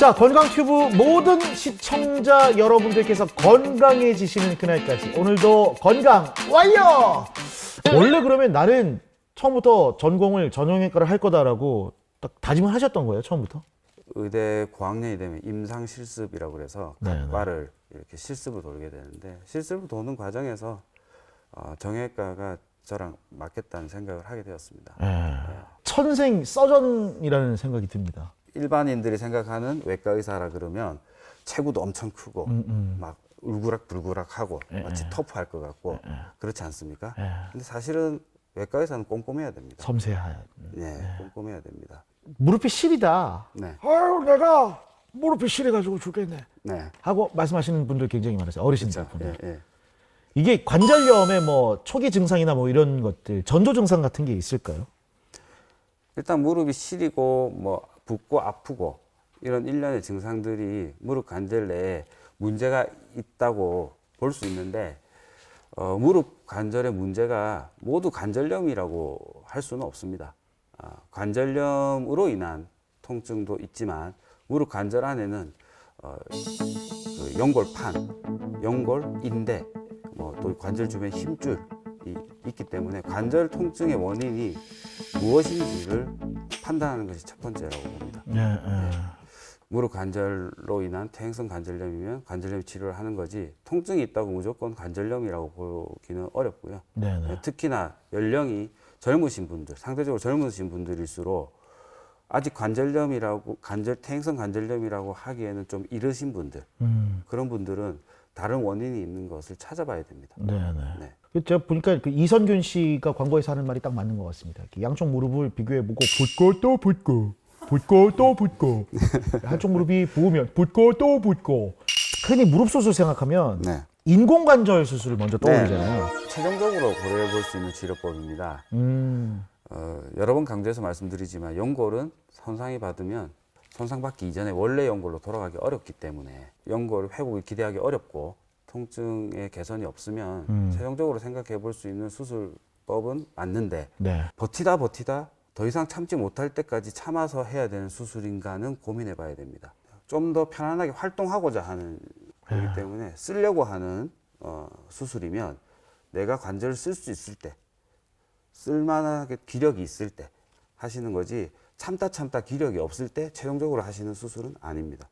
자, 건강튜브 모든 시청자 여러분들께서 건강해지시는 그날까지 오늘도 건강 완료! 원래 그러면 나는 처음부터 전공을 전용외과를 할 거다라고 딱 다짐을 하셨던 거예요, 처음부터? 의대 고학년이 되면 임상 실습이라고 그래서 네, 네. 각 과를 이렇게 실습을 돌게 되는데 실습을 도는 과정에서 어, 정형외과가 저랑 맞겠다는 생각을 하게 되었습니다. 예. 천생 서전이라는 생각이 듭니다. 일반인들이 생각하는 외과 의사라 그러면 체구도 엄청 크고 음, 막 울그락불그락하고 예, 마치 예. 터프할 것 같고 그렇지 않습니까? 예. 근데 사실은 외과 의사는 꼼꼼해야 됩니다. 섬세한. 네, 꼼꼼해야 됩니다. 무릎이 시리다. 네, 아유, 내가 무릎이 시려가지고 죽겠네. 네, 하고 말씀하시는 분들 굉장히 많으세요. 어르신들 그렇죠. 분들. 예, 예. 이게 관절염의 뭐 초기 증상이나 뭐 이런 것들, 전조 증상 같은 게 있을까요? 일단 무릎이 시리고 뭐 붓고 아프고 이런 일련의 증상들이 무릎 관절 내에 문제가 있다고 볼 수 있는데 어, 무릎 관절의 문제가 모두 관절염이라고 할 수는 없습니다. 아, 관절염으로 인한 통증도 있지만 무릎 관절 안에는 어, 그 연골판, 연골, 인대, 뭐 또 관절 주변 힘줄이 있기 때문에 관절 통증의 원인이 무엇인지를 판단하는 것이 첫 번째라고 봅니다. 네, 네. 무릎 관절로 인한 퇴행성 관절염이면 관절염 치료를 하는 거지 통증이 있다고 무조건 관절염이라고 보기는 어렵고요. 네, 네. 특히나 연령이 젊으신 분들, 상대적으로 젊으신 분들일수록 아직 관절염이라고 관절 퇴행성 관절염이라고 하기에는 좀 이르신 분들 음, 그런 분들은 다른 원인이 있는 것을 찾아봐야 됩니다. 네, 네. 네. 그 제가 보니까 그 이선균 씨가 광고에서 하는 말이 딱 맞는 것 같습니다. 양쪽 무릎을 비교해보고 붓고 또 붓고 붓고 또 붓고 한쪽 무릎이 부으면 붓고 또 붓고 흔히 무릎 수술 생각하면 네. 인공관절 수술을 먼저 떠오르잖아요. 최종적으로 고려해 볼 수 있는 치료법입니다. 음, 어, 여러 번 강조해서 말씀드리지만 연골은 손상이 받으면 손상받기 이전에 원래 연골로 돌아가기 어렵기 때문에 연골 회복을 기대하기 어렵고 통증의 개선이 없으면 음. 최종적으로 생각해 볼 수 있는 수술법은 맞는데 네. 버티다 버티다 더 이상 참지 못할 때까지 참아서 해야 되는 수술인가는 고민해 봐야 됩니다. 좀 더 편안하게 활동하고자 하는 거기 때문에 쓰려고 하는 어, 수술이면 내가 관절을 쓸 수 있을 때 쓸만하게 기력이 있을 때 하시는 거지 참다 참다 기력이 없을 때 최종적으로 하시는 수술은 아닙니다.